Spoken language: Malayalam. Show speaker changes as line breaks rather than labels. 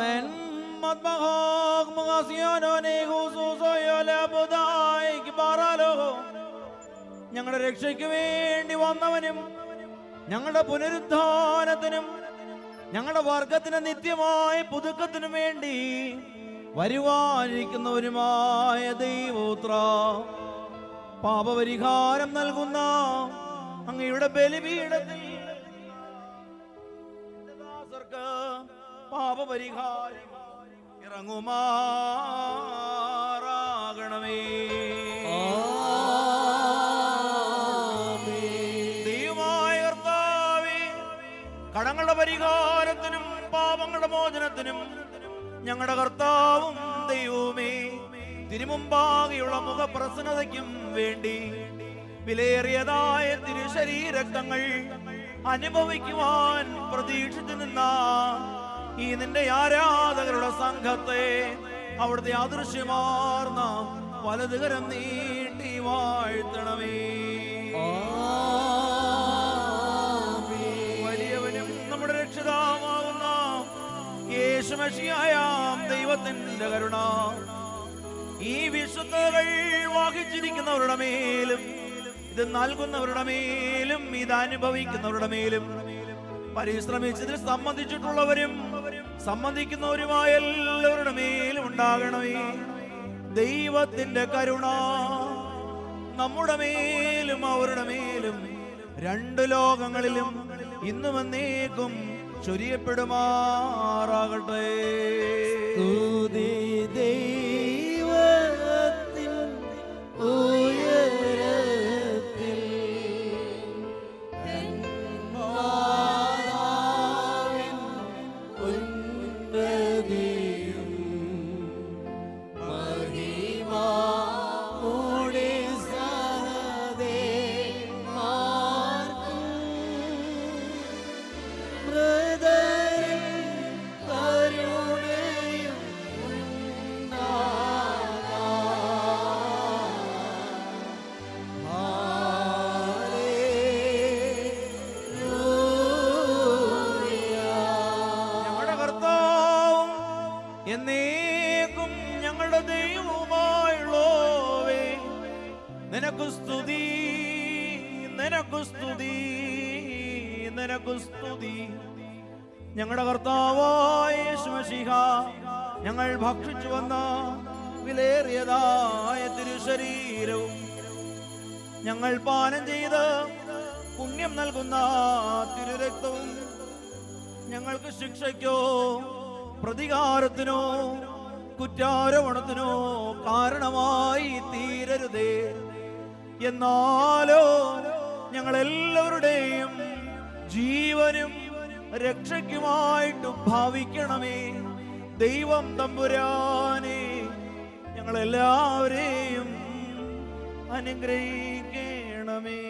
Men matmahag mga siyono ni ഹുസൂസോയോലബുദായി ഞങ്ങളുടെ രക്ഷയ്ക്ക് വേണ്ടി വന്നവനും ഞങ്ങളുടെ പുനരുദ്ധാനത്തിനും ഞങ്ങളുടെ വർഗത്തിന് നിത്യമായ പുതുക്കത്തിനും വേണ്ടി വരുവാനിരിക്കുന്നവരുമായ ദൈവോത്ര പാപപരിഹാരം നൽകുന്ന അങ്ങയുടെ ബലിപീഠത്തിൽ പാപപരിഹാരം ഇറങ്ങുമാറാകണമേ. ദൈവമായ കർത്താവേ കടങ്ങളുടെ പരിഹാരത്തിനും പാപങ്ങളുടെ മോചനത്തിനും ഞങ്ങളുടെ കർത്താവും ദൈവമേ തിരുമുമ്പാകെയുള്ള മുഖപ്രസന്നതയ്ക്കും വേണ്ടി വിലയേറിയതായ തിരുശരീരക്തങ്ങൾ അനുഭവിക്കുവാൻ പ്രതീക്ഷിച്ചു നിന്ന ഈ നിന്റെ ആരാധകരുടെ സംഘത്തെ അവിടുത്തെ അദൃശ്യമാർന്ന വലതുകരം നീട്ടി വാഴ്ത്തണമേ. വലിയവനും നമ്മുടെ രക്ഷിതാവുന്ന യേശുമഷിയായ ദൈവത്തിന്റെ കരുണ. ഈ വിശുദ്ധകൾ വാഹിച്ചിരിക്കുന്നവരുടെ മേലും ഇത് നൽകുന്നവരുടെ മേലും ഇത് അനുഭവിക്കുന്നവരുടെ മേലും പരിശ്രമിച്ചതിൽ സംബന്ധിച്ചിട്ടുള്ളവരും സംബന്ധിക്കുന്നവരുമായ എല്ലാവരുടെ മേലും ഉണ്ടാകണമേ. ദൈവത്തിന്റെ കരുണ നമ്മുടെ മേലും അവരുടെ മേലും രണ്ട് ലോകങ്ങളിലും ഇന്നും എന്നേക്കും ചൊരിയപ്പെടുമാറാകട്ടെ. എന്നേക്കും ഞങ്ങളുടെ ദൈവമായുള്ളോവേ നിനക്കു സ്തുതി നിനക്കു സ്തുതി നിനക്കു സ്തുതി. ഞങ്ങളുടെ കർത്താവായ ശിവശിഹ ഞങ്ങൾ ഭക്ഷിച്ചു വന്ന വിലേറിയതായ തിരുശരീരവും ഞങ്ങൾ പാനം ചെയ്ത് പുണ്യം നൽകുന്ന തിരുരക്തവും ഞങ്ങൾക്ക് ശിക്ഷയ്ക്കോ. പ്രതികാരത്തിനോ കുറ്റാരോപണത്തിനോ കാരണമായി തീരരുതേ. എന്നാലോ ഞങ്ങളെല്ലാവരുടെയും ജീവനും രക്ഷയ്ക്കുമായിട്ട് ഭാവിക്കണമേ. ദൈവം തമ്പുരാനെ ഞങ്ങളെല്ലാവരെയും അനുഗ്രഹിക്കണമേ.